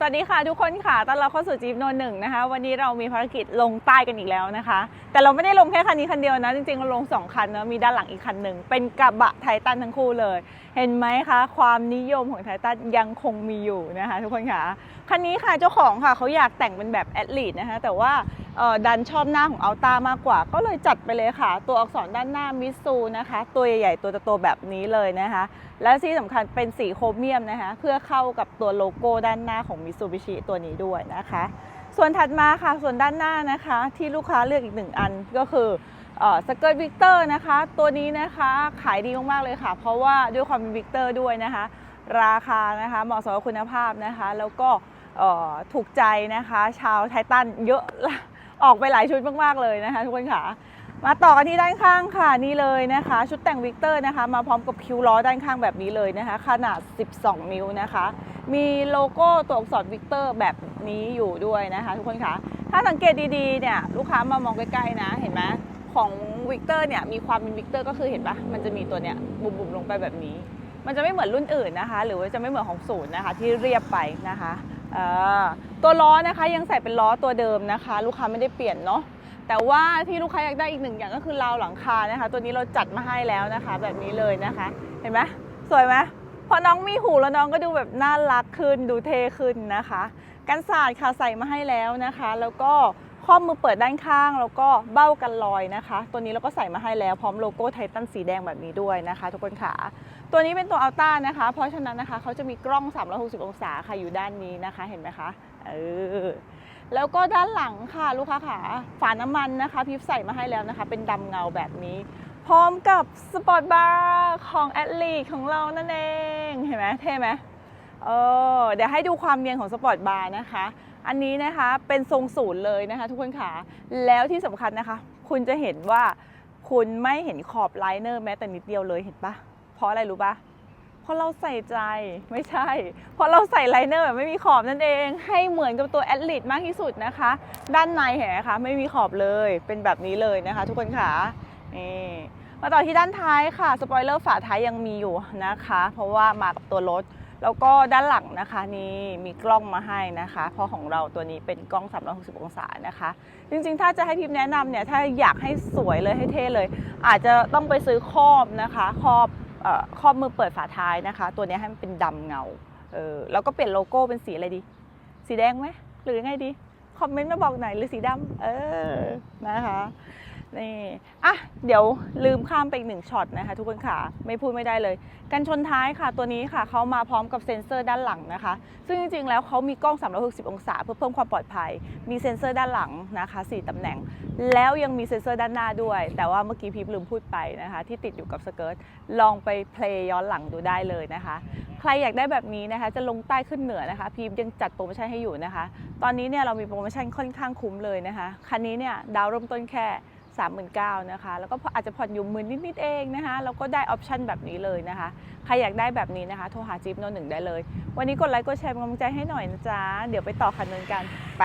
สวัสดีค่ะทุกคนค่ะตอนเรับเข้าสู่จีบโนนหนึ่งนะคะ วันนี้เรามีภารกิจลงใต้กันอีกแล้วนะคะ แต่เราไม่ได้ลงแค่คันนี้คันเดียวนะ จริงๆ เราลงสองคันเนะมีด้านหลังอีกคันหนึ่ง เป็นกระบะไททันทั้งคู่เลย เห็นไหมคะ ความนิยมของไททันยังคงมีอยู่นะคะ ทุกคนค่ะ คันนี้ค่ะเจ้าของค่ะเขาอยากแต่งเป็นแบบแอดลีดนะคะแต่ว่าดันชอบหน้าของอัลต้ามากกว่า ก็เลยจัดไปเลยค่ะ ตัวอักษรด้านหน้ามิซูนะคะ ตัวใหญ่ๆตัวโตๆแบบนี้เลยนะคะ และที่สำคัญเป็นสีโครเมียมนะคะ เพื่อเข้ากับตัวโลโก้ด้านหน้าของ Mitsubishi ตัวนี้ด้วยนะคะ ส่วนถัดมาค่ะส่วนด้านหน้านะคะที่ลูกค้าเลือกอีกหนึ่งอันก็คือสเกิร์ตวิกเตอร์นะคะ ตัวนี้นะคะขายดีมากๆเลยค่ะ เพราะว่าด้วยความเป็นวิกเตอร์ด้วยนะคะ ราคานะคะเหมาะสมกับคุณภาพนะคะ แล้วก็ถูกใจนะคะ ชาวไททันเยอะออกไปหลายชุดมากๆเลยนะคะ ทุกคนค่ะ มาต่อกันที่ด้านข้างค่ะนี่เลยนะคะ ชุดแต่งวิกเตอร์นะคะ มาพร้อมกับคิวล้อด้านข้างแบบนี้เลยนะคะ ขนาด 12 นิ้วนะคะ มีโลโก้ตัวอักษรวิกเตอร์แบบนี้อยู่ด้วยนะคะ ทุกคนคะถ้าสังเกตดีๆเนี่ยลูกค้ามามองใกล้ๆนะเห็นไหมของวิกเตอร์เนี่ยมีความเป็นวิกเตอร์ก็คือเห็นปะมันจะมีตัวเนี้ยบุบๆลงไปแบบนี้ มันจะไม่เหมือนรุ่นอื่นนะคะ หรือว่าจะไม่เหมือนของศูนย์นะคะ ที่เรียบไปนะคะตัวล้อนะคะยังใส่เป็นล้อตัวเดิมนะคะ ลูกค้าไม่ได้เปลี่ยนเนาะ แต่ว่าที่ลูกค้าอยากได้อีกหนึ่งอย่างก็คือราวหลังคานะคะ ตัวนี้เราจัดมาให้แล้วนะคะ แบบนี้เลยนะคะ เห็นไหมสวยไหมพอน้องมีหูแล้วน้องก็ดูแบบน่ารักขึ้นดูเท่ขึ้นนะคะกันศาสตร์ค่ะใส่มาให้แล้วนะคะ แล้วก็ข้อมือเปิดด้านข้างแล้วก็เบ้ากันรอยนะคะ ตัวนี้เราก็ใส่มาให้แล้วพร้อมโลโก้ไททันสีแดงแบบนี้ด้วยนะคะ ทุกคนค่ะ ตัวนี้เป็นตัวอัลต้านะคะ เพราะฉะนั้นนะคะเขาจะมีกล้อง 360 องศาค่ะอยู่ด้านนี้นะคะ เห็นไหมคะ เออแล้วก็ด้านหลังค่ะลูกค้าขาฝาน้ำมันนะคะ พิฟใส่มาให้แล้วนะคะ เป็นดำเงาแบบนี้ พร้อมกับสปอร์ตบาร์ของแอดลีของเรานั่นเองเห็นไหมเท่ไหมเออเดี๋ยวให้ดูความเนียนของสปอร์ตบาร์นะคะ อันนี้นะคะเป็นทรงศูนย์เลยนะคะ ทุกคนค่ะแล้วที่สำคัญนะคะ คุณจะเห็นว่าคุณไม่เห็นขอบไลเนอร์แม้แต่นิดเดียวเลยเห็นปะเพราะอะไรรู้ปะ ราะเราใส่ใจไม่ใช่ เพราะเราใส่ไลเนอร์แบบไม่มีขอบนั่นเอง ให้เหมือนกับตัวแอดลิทมากที่สุดนะคะ ด้านในเห็นไหมคะไม่มีขอบเลยเป็นแบบนี้เลยนะคะ ทุกคนค่ะนี่มาต่อที่ด้านท้ายค่ะสปอยเลอร์ฝาท้ายยังมีอยู่นะคะ เพราะว่ามากับตัวรถแล้วก็ด้านหลังนะคะนี่มีกล้องมาให้นะคะ เพราะของเราตัวนี้เป็นกล้อง 360 องศานะคะ จริงๆ ถ้าจะให้พิมพ์แนะนำเนี่ย ถ้าอยากให้สวยเลยให้เท่เลย อาจจะต้องไปซื้อครอบนะคะ ครอบ ครอบมือเปิดฝาท้ายนะคะ ตัวนี้ให้มันเป็นดำเงาเออแล้วก็เปลี่ยนโลโก้เป็นสีอะไรดี สีแดงไหมหรือยังไงดี คอมเมนต์มาบอกหน่อยหรือสีดำเออนะคะ นี่อะเดี๋ยวลืมข้ามไปอีกหนึ่งช็อตนะคะ ทุกคนค่ะไม่พูดไม่ได้เลย กันชนท้ายค่ะตัวนี้ค่ะเขามาพร้อมกับเซ็นเซอร์ด้านหลังนะคะ ซึ่งจริงๆแล้วเขามีกล้อง 360 องศา เพื่อเพิ่มความปลอดภัย มีเซ็นเซอร์ด้านหลังนะคะ 4 ตำแหน่ง แล้วยังมีเซ็นเซอร์ด้านหน้าด้วย แต่ว่าเมื่อกี้พีพลืมพูดไปนะคะ ที่ติดอยู่กับสเกิร์ตลองไปเพลย์ย้อนหลังดูได้เลยนะคะใครอยากได้แบบนี้นะคะจะลงใต้ขึ้นเหนือนะคะ พีพยังจัดโปรโมชั่นให้อยู่นะคะ ตอนนี้เนี่ยเรามีโปรโมชั่นค่อนข้างคุ้มเลยนะคะ คันนี้เนี่ยดาวเริ่มต้นแค่ 39,000นะคะ แล้วก็อาจจะผ่อนอยู่หมื่นนิดๆเองนะคะ แล้วก็ได้ออปชันแบบนี้เลยนะคะ ใครอยากได้แบบนี้นะคะ โทรหาจิ๊บโนหนึ่งได้เลย วันนี้กดไลค์กดแชร์เป็นกำลังใจให้หน่อยนะจ๊ะ เดี๋ยวไปต่อคันนึงกัน ไป